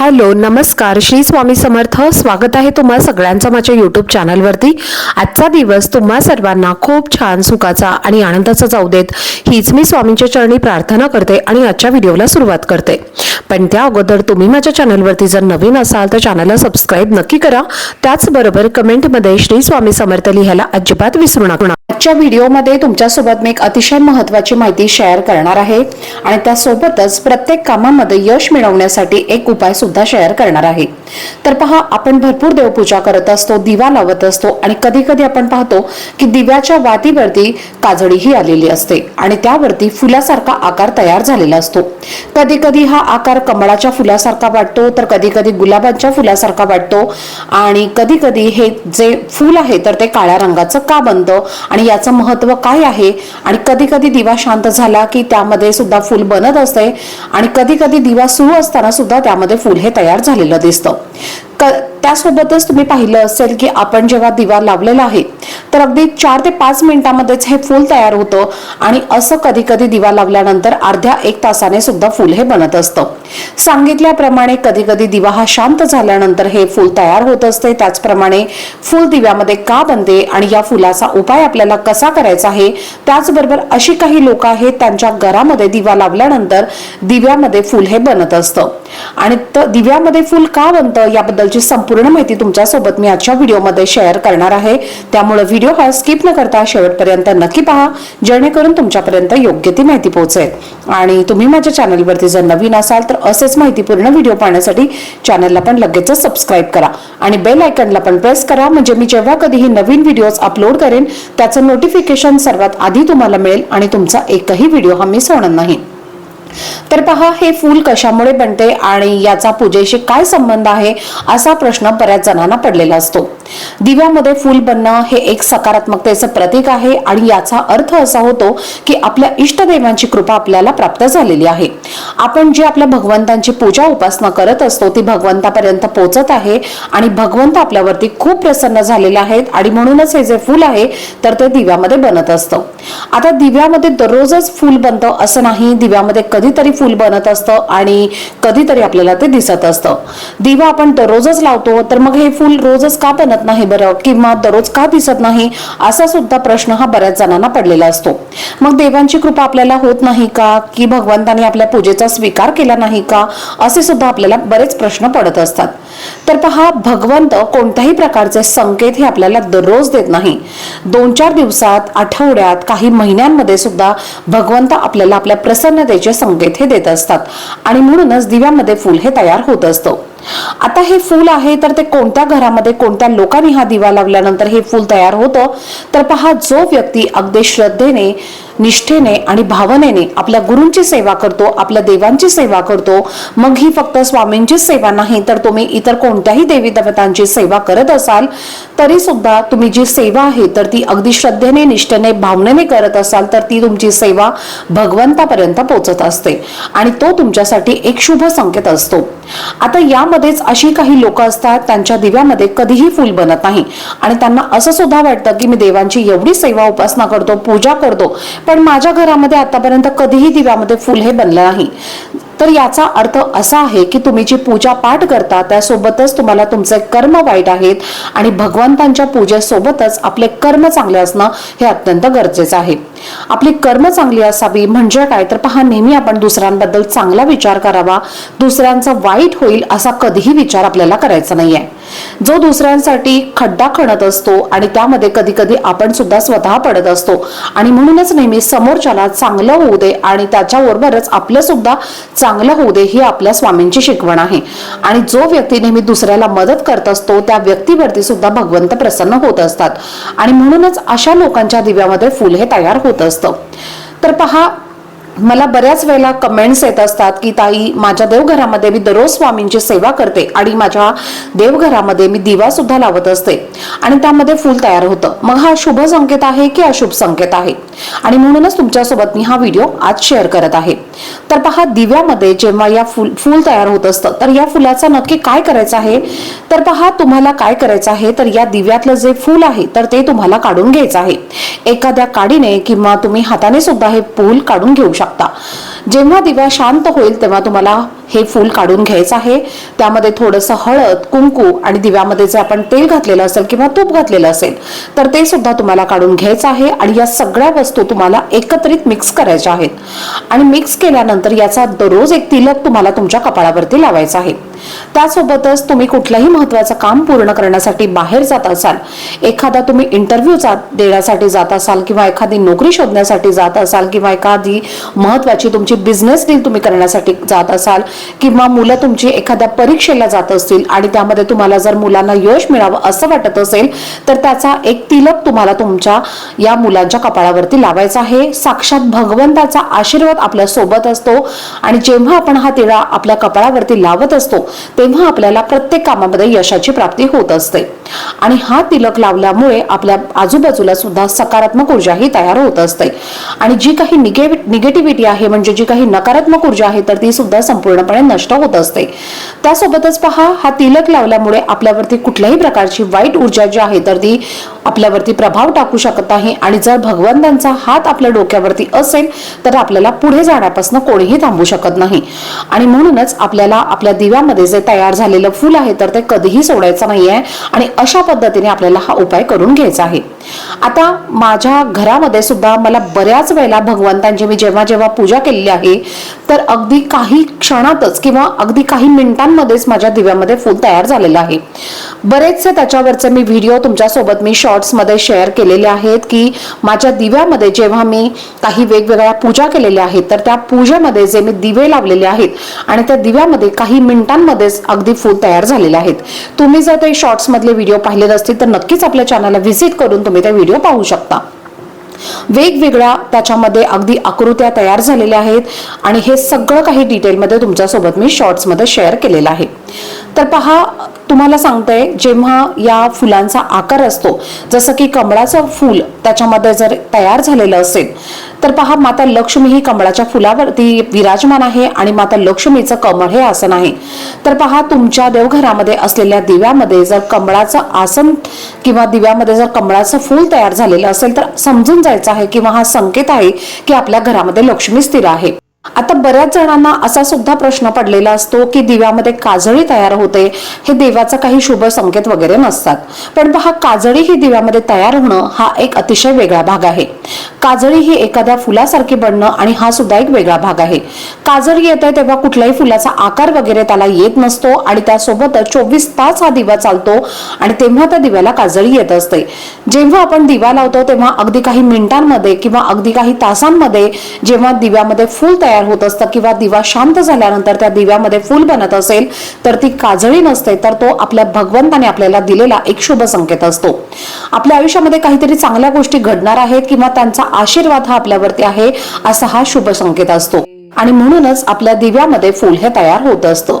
Hello नमस्कार. श्री स्वामी समर्थ. स्वागत आहे तुम्हा सगळ्यांचं माझ्या यूट्यूब चॅनलवरती आजचा दिवस तुम्हा सर्वांना खूप छान सुखाचा आणि आनंदाचा जाऊ देत. हीच मी स्वामींच्या चरणी प्रार्थना करते आणि आजच्या व्हिडिओला सुरुवात करते. पण त्या अगोदर तुम्ही माझ्या चॅनलवरती जर नवीन असाल तर चॅनलला सबस्क्राईब नक्की करा. त्याचबरोबर कमेंटमध्ये श्री स्वामी समर्थ लिहायला अजिबात विसरू नका. आजच्या व्हिडिओमध्ये तुमच्यासोबत मी एक अतिशय महत्त्वाची माहिती शेअर करणार आहे. आणि त्यासोबतच प्रत्येक कामामध्ये यश मिळवण्यासाठी एक उपाय सुद्धा शेअर करणार आहे. तर पहा आपण भरपूर देवपूजा करत असतो दिवा लावत असतो आणि कधी कधी आपण पाहतो की दिव्याच्या वातीवरती काजळीही आलेली असते आणि त्यावरती फुलासारखा आकार तयार झालेला असतो. कधी कधी हा आकार कमळाच्या फुलासारखा वाटतो तर कधी कधी गुलाबांच्या फुलासारखा वाटतो आणि कधी कधी हे जे फूल आहे तर ते काळ्या रंगाचं का बनतं आणि याचं महत्त्व काय आहे? आणि कधी कधी दिवा शांत झाला की त्यामध्ये सुद्धा फूल बनत असते आणि कधी कधी दिवा सुरू असताना सुद्धा त्यामध्ये फूल हे तयार झालेलं दिसतं. त्यासोबतच तुम्ही पाहिलं असेल की आपण जेव्हा दिवा लावलेला आहे तर अगदी चार ते पाच मिनिटामध्येच हे फूल तयार होतं आणि असं कधी कधी दिवा लावल्यानंतर अर्ध्या एक तासाने सुद्धा फूल हे बनत असतं. सांगितल्याप्रमाणे कधी कधी दिवा हा शांत झाल्यानंतर हे फूल तयार होत असते. त्याचप्रमाणे फूल दिव्यामध्ये का बनते आणि या फुलाचा उपाय आपल्याला कसा करायचा आहे त्याचबरोबर अशी काही लोक आहेत त्यांच्या घरामध्ये दिवा लावल्यानंतर दिव्यामध्ये फूल हे बनत असतं. आणि दिव्यामध्ये फूल का बनतं याबद्दल याबद्दलची संपूर्ण माहिती तुमच्यासोबत मी आजच्या व्हिडिओमध्ये शेअर करणार आहे. त्यामुळे व्हिडिओ हा स्किप न करता शेवटपर्यंत नक्की पहा जेणेकरून तुमच्यापर्यंत योग्य ती माहिती पोहोचेल. आणि तुम्ही माझ्या चॅनलवरती जर नवीन असाल तर असेच माहितीपूर्ण व्हिडिओ पाहण्यासाठी चॅनलला पण लगेच सबस्क्राईब करा. आणि बेल आयकनला पण प्रेस करा म्हणजे मी जेव्हा कधीही नवीन व्हिडिओज अपलोड करेन त्याचं नोटिफिकेशन सर्वात आधी तुम्हाला मिळेल आणि तुमचा एकही व्हिडिओ हा मिस होणार नाही. तर पहा हे फूल कशामुळे बनते आणि याचा पूजेशी काय संबंध आहे असा प्रश्न बऱ्याच जणांना पडलेला असतो. दिव्यामध्ये फूल बनणं हे एक सकारात्मकतेचं प्रतीक आहे आणि याचा अर्थ असा होतो की आपल्या इष्टदेवांची कृपा आपल्याला प्राप्त झालेली आहे. आपण जे आपल्या भगवंतांची पूजा उपासना करत असतो ती भगवंतापर्यंत पोहोचत आहे आणि भगवंत आपल्यावरती खूप प्रसन्न झालेले आहेत आणि म्हणूनच हे जे फूल आहे तर ते दिव्यामध्ये बनत असतं. आता दिव्यामध्ये दररोजच फूल बनतं असं नाही दिव्यामध्ये कधीतरी फूल बनत असतं आणि कधीतरी आपल्याला ते दिसत असतं. दिवा आपण दररोजच लावतो तर मग हे फूल रोजच का बनत नाही बरं? किंवा दररोज का दिसत नाही? असा सुद्धा प्रश्न हा बऱ्याच जणांना पडलेला असतो. मग देवांची कृपा आपल्याला होत नाही का? की भगवंताने आपल्या पूजेचा स्वीकार केला नाही का? असे सुद्धा आपल्याला बरेच प्रश्न पडत असतात. तर पहा भगवंत कोणत्याही प्रकारचे संकेत हे आपल्याला दररोज देत नाही. दोन चार दिवसात आठवड्यात काही महिन्यांमध्ये सुद्धा भगवंत आपल्याला आपल्या प्रसन्नतेचे संकेत हे देत असतात. आणि म्हणूनच दिव्यामध्ये फूल हे तयार होत असतं. आता हे फूल आहे तर ते कोणत्या घरामध्ये कोणत्या लोकांनी हा दिवा लावल्यानंतर हे फूल तयार होतं? तर पहा जो व्यक्ती अगदी श्रद्धेने निष्ठेने आणि भावनेने आपल्या गुरूंची सेवा करतो आपल्या देवांची सेवा करतो मग ही फक्त स्वामींची सेवा नाही तर तुम्ही इतर कोणत्याही देवी देवतांची सेवा करत असाल तरी सुद्धा तुम्ही जी सेवा आहे तर ती अगदी श्रद्धेने निष्ठेने भावनेने करत असाल तर ती तुमची सेवा भगवंतापर्यंत पोहोचत असते. आणि तो तुमच्यासाठी एक शुभ संकेत असतो. आता यामध्येच अशी काही लोक असतात त्यांच्या दिव्यामध्ये कधीही फूल बनत नाही. आणि त्यांना असं सुद्धा वाटतं की मी देवांची एवढी सेवा उपासना करतो पूजा करतो पण माझ्या घरामध्ये आतापर्यंत कधीही दिव्यामध्ये फूल हे बनलं नाही. तर याचा अर्थ असा आहे की तुम्ही जी पूजा पाठ करता त्यासोबतच तुम्हाला तुमचे कर्म वाईट आहेत आणि भगवंतांच्या पूजेसोबतच आपले कर्म चांगले असणं हे अत्यंत गरजेचं आहे. आपली कर्म चांगली असावी म्हणजे काय? तर पहा नेहमी आपण दुसऱ्यांबद्दल चांगला विचार करावा. दुसऱ्यांचा वाईट होईल असा कधीही विचार आपल्याला करायचा नाहीये. जो दुसऱ्यांसाठी खड्डा खणत असतो आणि त्यामध्ये कधी कधी आपण सुद्धा स्वतः पडत असतो. आणि म्हणूनच नेहमी समोरच्याला चांगलं होऊ दे आणि त्याच्याबरोबरच आपलं सुद्धा चांगलं होऊ दे ही आपल्या स्वामींची शिकवण आहे. आणि जो व्यक्ती नेहमी दुसऱ्याला मदत करत असतो त्या व्यक्तीवरती सुद्धा भगवंत प्रसन्न होत असतात. आणि म्हणूनच अशा लोकांच्या दिव्यामध्ये फूल हे तयार होत असतं. तर पहा मला बऱ्याच वेळेला कमेंट्स येत असतात की ताई माझ्या देवघरामध्ये मी दररोज स्वामींची सेवा करते आणि माझ्या देवघरामध्ये मी दिवा सुद्धा लावत असते. आणि त्यामध्ये फूल तयार होतं. मग हा शुभ संकेत आहे की अशुभ संकेत आहे? आणि म्हणूनच तुमच्यासोबत मी हा व्हिडिओ आज शेअर करत आहे. तर पहा दिव्यामध्ये जेव्हा या फुल फूल तयार होत असतं तर या फुलाचं नक्की काय करायचं आहे? तर पहा तुम्हाला काय करायचं आहे? तर या दिव्यातलं जे फूल आहे तर ते तुम्हाला काढून घ्यायचं आहे. एखाद्या काडीने किंवा तुम्ही हाताने सुद्धा हे फूल काढून घेऊ शकता. जेव्हा दिवा शांत होईल तेव्हा तुम्हाला हे फूल काढून घ्यायचं आहे. त्यामध्ये थोडंसं हळद कुंकू आणि दिव्यामध्ये जे आपण तेल घातलेलं असेल किंवा तूप घातलेलं असेल तर ते सुद्धा तुम्हाला काढून घ्यायचं आहे आणि या सगळ्या वस्तू तुम्हाला एकत्रित मिक्स करायच्या आहेत. आणि मिक्स केल्यानंतर याचा दररोज एक तिलक तुम्हाला तुमच्या कपाळावरती लावायचा आहे. त्यासोबतच तुम्ही कुठलंही महत्वाचं काम पूर्ण करण्यासाठी बाहेर जात असाल एखादा तुम्ही इंटरव्ह्यू देण्यासाठी जात असाल किंवा एखादी नोकरी शोधण्यासाठी जात असाल किंवा एखादी महत्वाची तुमची बिझनेस डील तुम्ही करण्यासाठी जात असाल किंवा मुलं तुमची एखाद्या परीक्षेला जात असतील आणि त्यामध्ये तुम्हाला जर मुलांना यश मिळावं असं वाटत असेल तर त्याचा एक तिलक तुम्हाला तुमच्या या मुलांच्या कपाळावरती लावायचा आहे. साक्षात भगवंताचा आशीर्वाद आपल्यासोबत असतो आणि जेव्हा आपण हा तिळा आपल्या कपाळावरती लावत असतो तेव्हा आपल्याला प्रत्येक कामामध्ये यशाची प्राप्ती होत असते. आणि हा तिलक लावल्यामुळे आपल्या आजूबाजूला सुद्धा सकारात्मक ऊर्जा ही तयार होत असते. आणि जी काही निगेटिव्हिटी आहे म्हणजे जी काही नकारात्मक ऊर्जा आहे तर ती सुद्धा संपूर्णपणे नष्ट होत असते. त्यासोबतच पहा हा तिलक लावल्यामुळे आपल्यावरती कुठल्याही प्रकारची वाईट ऊर्जा जी आहे तर ती आपल्यावरती प्रभाव टाकू शकत आहे आणि जर भगवंतांचा हात आपल्या डोक्यावरती असेल तर आपल्याला पुढे जाण्यापासून कोणीही थांबू शकत नाही. आणि म्हणूनच आपल्याला आपल्या दिव्यामध्ये जे तयार झालेलं फूल आहे तर ते कधीही सोडायचं नाही आहे आणि अशा पद्धतीने आपल्याला हा उपाय करून घ्यायचा आहे. आता माझ्या घरामध्ये सुद्धा मला बऱ्याच वेळेला भगवंतांची मी जेव्हा जेव्हा पूजा केलेली आहे तर अगदी काही क्षणातच किंवा अगदी काही मिनिटांमध्येच माझ्या दिव्यामध्ये फूल तयार झालेलं आहे. बरेचसे त्याच्यावरचे मी व्हिडिओ तुमच्यासोबत मी शॉर्ट्समध्ये शेअर केलेले आहेत की माझ्या दिव्यामध्ये जेव्हा मी काही वेगवेगळ्या पूजा केलेल्या आहेत तर त्या पूजेमध्ये जे मी दिवे लावलेले आहेत आणि त्या दिव्यामध्ये काही मिनिटांमध्येच अगदी फूल तयार झालेले आहेत. तुम्ही जर ते शॉर्ट्समधले व्हिडिओ पाहिलेले असतील तर नक्कीच आपल्या चॅनलला व्हिजिट करून तुम्ही ते व्हिडिओ पाहू शकता. वेगवेगळ्या त्याच्यामध्ये अगदी आकृत्या तयार झालेल्या आहेत आणि हे सगळं काही डिटेलमध्ये तुमच्यासोबत मी शॉर्ट्समध्ये शेअर केलेलं आहे. तर पहा तुम्हाला सांगते जेव्हा या फुलांचा आकार असतो जसं की कमळाचं फूल त्याच्यामध्ये जर तयार झालेलं असेल तर पहा माता लक्ष्मी ही कमळाच्या फुलावरती विराजमान आहे आणि माता लक्ष्मीचं कमळ हे आसन आहे. तर पहा तुमच्या देवघरामध्ये असलेल्या दिव्यामध्ये जर कमळाचं आसन किंवा दिव्यामध्ये जर कमळाचं फूल तयार झालेलं असेल तर समजून जायचं आहे किंवा हा संकेत आहे की आपल्या घरामध्ये लक्ष्मी स्थिर आहे. आता बऱ्याच जणांना असा सुद्धा प्रश्न पडलेला असतो की दिव्यामध्ये काजळी तयार होते हे देवाचा काही शुभ संकेत वगैरे नसतात. पण पहा काजळी ही दिव्यामध्ये तयार होणं हा एक अतिशय वेगळा भाग आहे. काजळी ही एखाद्या फुलासारखी बनणं आणि हा सुद्धा एक वेगळा भाग आहे. काजळी येते तेव्हा कुठल्याही फुलाचा आकार वगैरे त्याला येत नसतो आणि त्यासोबतच चोवीस तास हा दिवा चालतो आणि तेव्हा त्या दिव्याला काजळी येत असते. जेव्हा आपण दिवा लावतो तेव्हा अगदी काही मिनिटांमध्ये किंवा अगदी काही तासांमध्ये जेव्हा दिव्यामध्ये फुल तयार होत असतं किंवा दिवा शांत झाल्यानंतर त्या दिव्यामध्ये फुल बनत असेल तर ती काजळी नसते तर तो आपल्या भगवंताने आपल्याला दिलेला एक शुभ संकेत असतो. आपल्या आयुष्यामध्ये काहीतरी चांगल्या गोष्टी घडणार आहेत किंवा त्यांचा आशीर्वाद हा आपल्यावरती आहे असा हा शुभ संकेत असतो. आणि म्हणूनच आपल्या दिव्यामध्ये फुल हे तयार होत असतं.